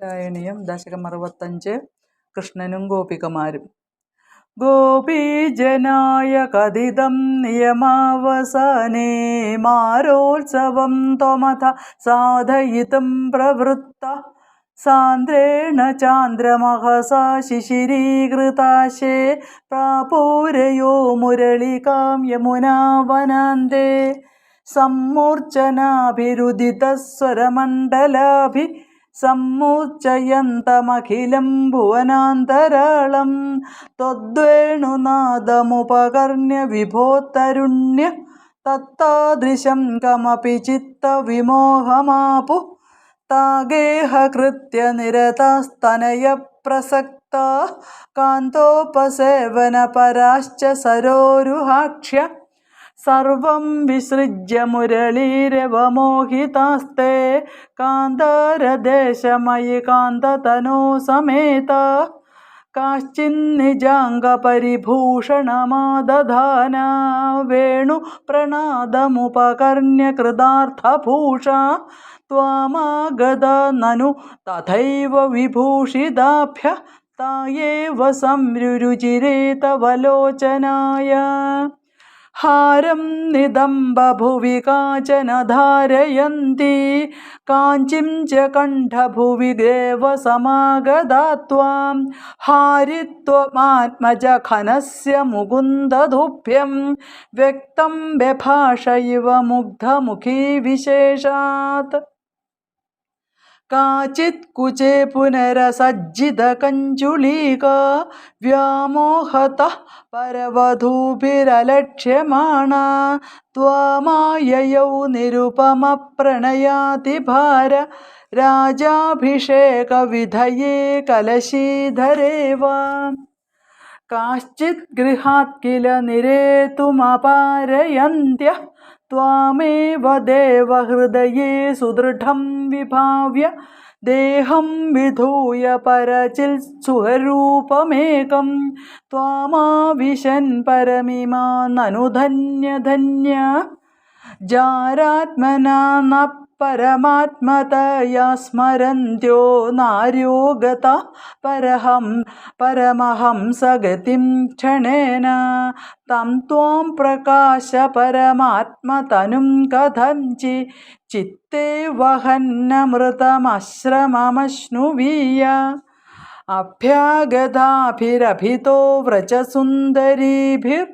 നാരായണീയം ദശകം അറുപത്തഞ്ച് കൃഷ്ണനും ഗോപികമാരും. ഗോപീജനായ കഥിതം നിയമാവസാനേ മാരോത്സവം ത്വമഥ സാധയിതം പ്രവൃത്ത സാന്ദ്രേണ ചാന്ദ്രമഹസാ ശിശിരീകൃതാശേ പ്രാപൂരയോ മുരളികാം യമുനാവനാന്തേ സമ്മൂർച്ഛനാഭിരുദിതസ്വരമണ്ഡലാഭി സമ്മൂർച്ചയന്തമഖിലം ഭുവനാന്തരാളം ത്വദ്വേണുനാദമുപകർണ്യ വിഭോത്തരുണ്യ തത്താദൃശം കമപി ചിത്തവിമോഹമാപു. താഗേഹകൃത്യ നിരതാസ്തനയപ്രസക്ത കാന്തോപസേവനപരാശ്ച സരോരുഹാക്ഷ്യ. സർവം വിസൃജ്യ മുരളീരവമോഹിതാസ്തേ കാന്താരദേശമയി കാന്തതനോ സമേത കാശ്ചിന്നിജാംഗപരിഭൂഷണമാദധാന വേണു പ്രണാദമുപകർണ്യ കൃതാർത്ഥഭൂഷ ത്വാമാഗത നനു തഥൈവ വിഭൂഷിതാഭ്യ തായേവ हारं निदम्बभुवि काचन धारयन्ति, काञ्चिं च कण्ठभुवि देवसमागदा त्वां हारित्वमात्मजखनस्य मुकुन्दधुभ्यं, व्यक्तं व्यभाष इव मुग्धमुखी विशेषा കാചിത് കുചേ പുനരസജ്ജിതകഞ്ജുളീകാ വ്യാമോഹത പരവധൂഭിരലക്ഷ്യമാണ. ത്വാമായയൗ നിരുപമപ്രണയാതിഭാര രാജാഭിഷേകവിധയേ കലശീധരേവ. കാശ്ചിത് ഗൃഹാത് കില നിരേതുമപാരയന്ത്യഃ ത്വാമേവ ദേവഹൃദയേ സുദൃഢം വിഭാവ്യ ദേഹം വിധൂയ പരചിൽ സുഹരൂപമേകം ത്വാമാവിശൻ പരമിമാ നനു परमात्मतया स्मरन्त्यो नार्यो गता परहं परमहंसगतिं क्षणेन। तं त्वां प्रकाश परमात्मतनुं कथञ्चि चित्ते वहन्नमृतमश्रममश्नुवीय। अभ्यागताभिरभितो व्रजसुन्दरीभिर्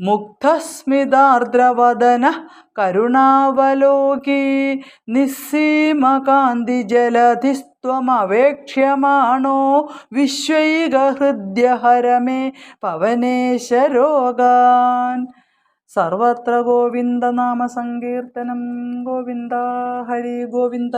മുഗ്ധസ്മിതാർദ്രവദന കരുണാവലോകി നിസ്സീമകാന്തിജലധിസ്ത്വമവേക്ഷ്യമാണോ വിശ്വൈകഹൃദ്യഹരമേ പവനേശരോഗാൻ. സർവത്ര ഗോവിന്ദനാമസങ്കീർത്തനം. ഗോവിന്ദ ഹരി ഗോവിന്ദ.